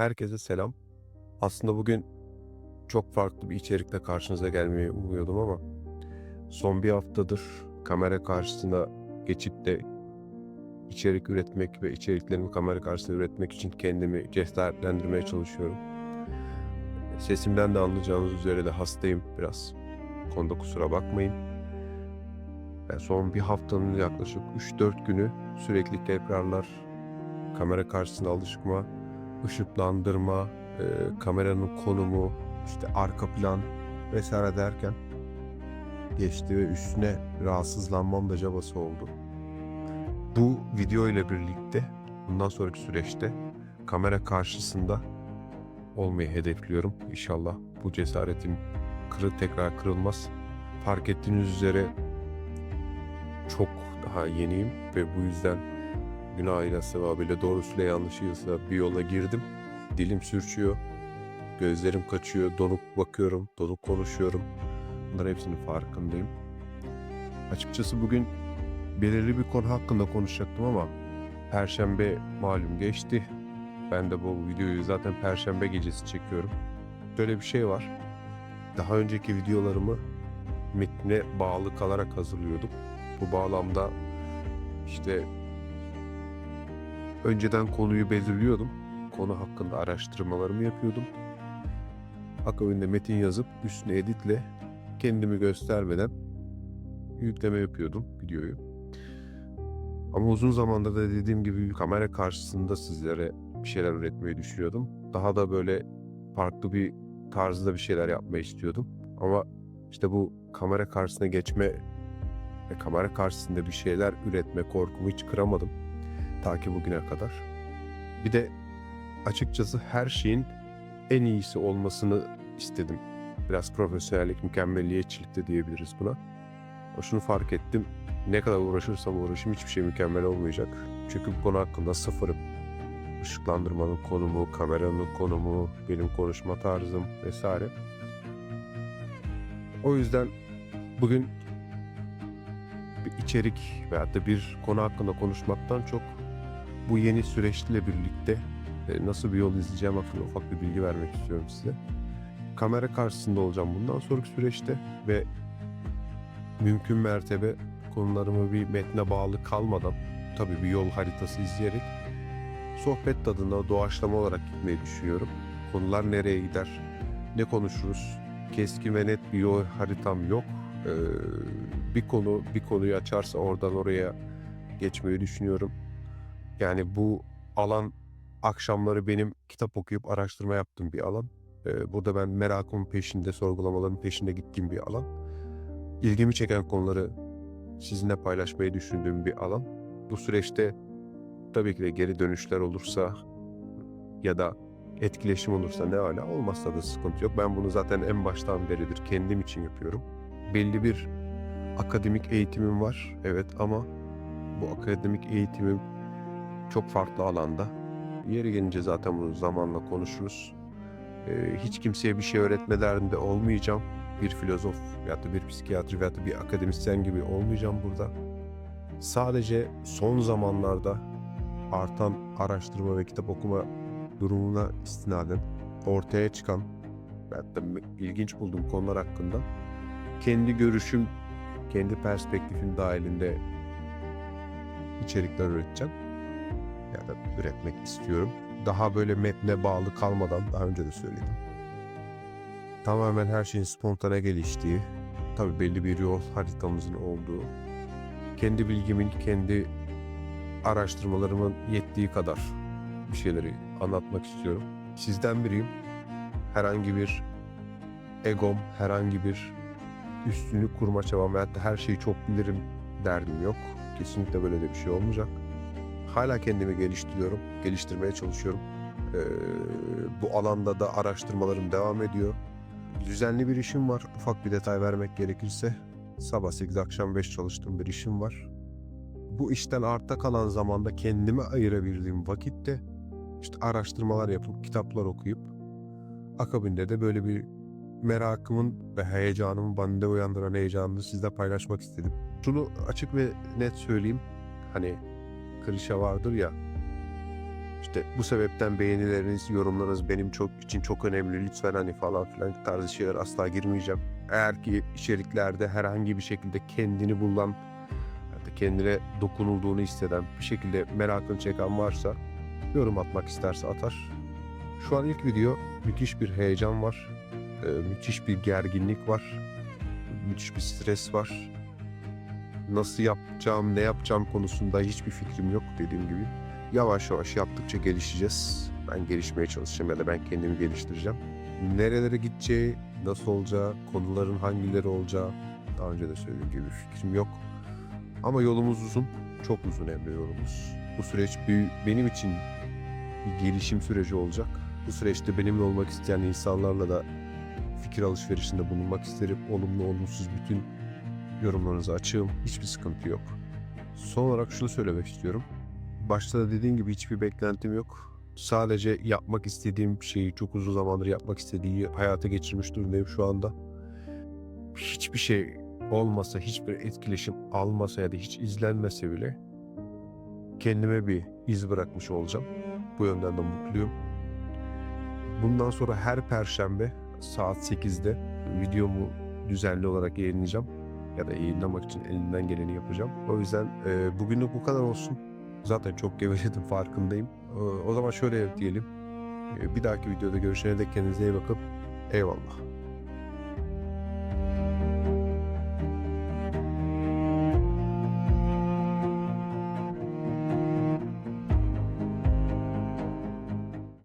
Herkese selam. Aslında bugün çok farklı bir içerikle karşınıza gelmeyi umuyordum ama son bir haftadır kamera karşısına geçip de içerik üretmek ve içeriklerimi kamera karşısında üretmek için kendimi cesaretlendirmeye çalışıyorum. Sesimden de anlayacağınız üzere de hastayım biraz. Konuda kusura bakmayın. Ben son bir haftanın yaklaşık 3-4 günü sürekli tekrarlar, kamera karşısına alışma, ışıklandırma, e, kameranın konumu, işte arka plan vesaire derken geçti ve üstüne rahatsızlanmam da cabası oldu. Bu video ile birlikte bundan sonraki süreçte kamera karşısında olmayı hedefliyorum. İnşallah bu cesaretim kırı tekrar kırılmaz. Fark ettiğiniz üzere çok daha yeniyim ve bu yüzden günahıyla sevabıyla doğrusuyla yanlışıyla bir yola girdim. Dilim sürçüyor, gözlerim kaçıyor, donuk bakıyorum, donuk konuşuyorum. Bunların hepsinin farkındayım. Açıkçası bugün belirli bir konu hakkında konuşacaktım ama Perşembe malum geçti. Ben de bu videoyu zaten Perşembe gecesi çekiyorum. Şöyle bir şey var. Daha önceki videolarımı metne bağlı kalarak hazırlıyordum. Bu bağlamda işte önceden konuyu belirliyordum. Konu hakkında araştırmalarımı yapıyordum. Akabinde metin yazıp üstüne editle kendimi göstermeden yükleme yapıyordum videoyu. Ama uzun zamandır da dediğim gibi kamera karşısında sizlere bir şeyler üretmeyi düşünüyordum. Daha da böyle farklı bir tarzda bir şeyler yapmayı istiyordum. Ama işte bu kamera karşısına geçme ve kamera karşısında bir şeyler üretme korkumu hiç kıramadım. Ta ki bugüne kadar. Bir de açıkçası her şeyin en iyisi olmasını istedim. Biraz profesyonellik, mükemmelliyetçilik de diyebiliriz buna. Ama şunu fark ettim. Ne kadar uğraşırsam uğraşayım hiçbir şey mükemmel olmayacak. Çünkü bu konu hakkında sıfırım. Işıklandırmanın konumu, kameranın konumu, benim konuşma tarzım vesaire. O yüzden bugün bir içerik veyahut da bir konu hakkında konuşmaktan çok bu yeni süreçle birlikte e, nasıl bir yol izleyeceğim hakkında ufak bir bilgi vermek istiyorum size. Kamera karşısında olacağım bundan sonraki süreçte ve mümkün mertebe konularımı bir metne bağlı kalmadan tabii bir yol haritası izleyerek sohbet tadında doğaçlama olarak gitmeyi düşünüyorum. Konular nereye gider, ne konuşuruz, keskin ve net bir yol haritam yok. Ee, bir konu bir konuyu açarsa oradan oraya geçmeyi düşünüyorum. Yani bu alan akşamları benim kitap okuyup araştırma yaptığım bir alan. Ee, burada ben merakımın peşinde, sorgulamaların peşinde gittiğim bir alan. İlgimi çeken konuları sizinle paylaşmayı düşündüğüm bir alan. Bu süreçte tabii ki de geri dönüşler olursa ya da etkileşim olursa ne hala olmazsa da sıkıntı yok. Ben bunu zaten en baştan beridir kendim için yapıyorum. Belli bir akademik eğitimim var evet ama bu akademik eğitimim çok farklı alanda. Yeri gelince zaten bunu zamanla konuşuruz. Ee, hiç kimseye bir şey öğretme derdinde olmayacağım. Bir filozof ya da bir psikiyatri veya da bir akademisyen gibi olmayacağım burada. Sadece son zamanlarda artan araştırma ve kitap okuma durumuna istinaden ortaya çıkan da ilginç bulduğum konular hakkında kendi görüşüm, kendi perspektifim dahilinde içerikler üreteceğim. Ya da üretmek istiyorum. Daha böyle metne bağlı kalmadan daha önce de söyledim. Tamamen her şeyin spontane geliştiği, tabii belli bir yol haritamızın olduğu, kendi bilgimin, kendi araştırmalarımın yettiği kadar bir şeyleri anlatmak istiyorum. Sizden biriyim. Herhangi bir egom, herhangi bir üstünlük kurma çabam veyahut da her şeyi çok bilirim derdim yok. Kesinlikle böyle de bir şey olmayacak. Hala kendimi geliştiriyorum, geliştirmeye çalışıyorum. Ee, bu alanda da araştırmalarım devam ediyor. Düzenli bir işim var. Ufak bir detay vermek gerekirse sabah 8 akşam 5 çalıştığım bir işim var. Bu işten arta kalan zamanda kendime ayırabildiğim vakitte işte araştırmalar yapıp kitaplar okuyup akabinde de böyle bir merakımın ve heyecanımın bende uyandıran heyecanını sizle paylaşmak istedim. Şunu açık ve net söyleyeyim. Hani klişe vardır ya İşte bu sebepten beğenileriniz, yorumlarınız benim çok için çok önemli. Lütfen hani falan filan tarzı şeyler asla girmeyeceğim. Eğer ki içeriklerde herhangi bir şekilde kendini bulan, kendine dokunulduğunu hisseden, bir şekilde merakını çeken varsa yorum atmak isterse atar. Şu an ilk video müthiş bir heyecan var. Ee, müthiş bir gerginlik var. Müthiş bir stres var. Nasıl yapacağım, ne yapacağım konusunda hiçbir fikrim yok dediğim gibi. Yavaş yavaş yaptıkça gelişeceğiz. Ben gelişmeye çalışacağım ya da ben kendimi geliştireceğim. Nerelere gideceği, nasıl olacağı, konuların hangileri olacağı daha önce de söylediğim gibi fikrim yok. Ama yolumuz uzun, çok uzun emre yolumuz. Bu süreç bir, benim için bir gelişim süreci olacak. Bu süreçte benimle olmak isteyen insanlarla da fikir alışverişinde bulunmak isterim. Olumlu olumsuz bütün yorumlarınızı açığım. Hiçbir sıkıntı yok. Son olarak şunu söylemek istiyorum. Başta da dediğim gibi hiçbir beklentim yok. Sadece yapmak istediğim şeyi çok uzun zamandır yapmak istediği hayata geçirmiş durumdayım şu anda. Hiçbir şey olmasa, hiçbir etkileşim almasa ya da hiç izlenmese bile kendime bir iz bırakmış olacağım. Bu yönden de mutluyum. Bundan sonra her perşembe saat 8'de videomu düzenli olarak yayınlayacağım. Ya da yayınlamak için elimden geleni yapacağım. O yüzden e, bugünlük bu kadar olsun. Zaten çok geveledim farkındayım. E, o zaman şöyle diyelim. E, bir dahaki videoda görüşene dek kendinize iyi bakın. Eyvallah.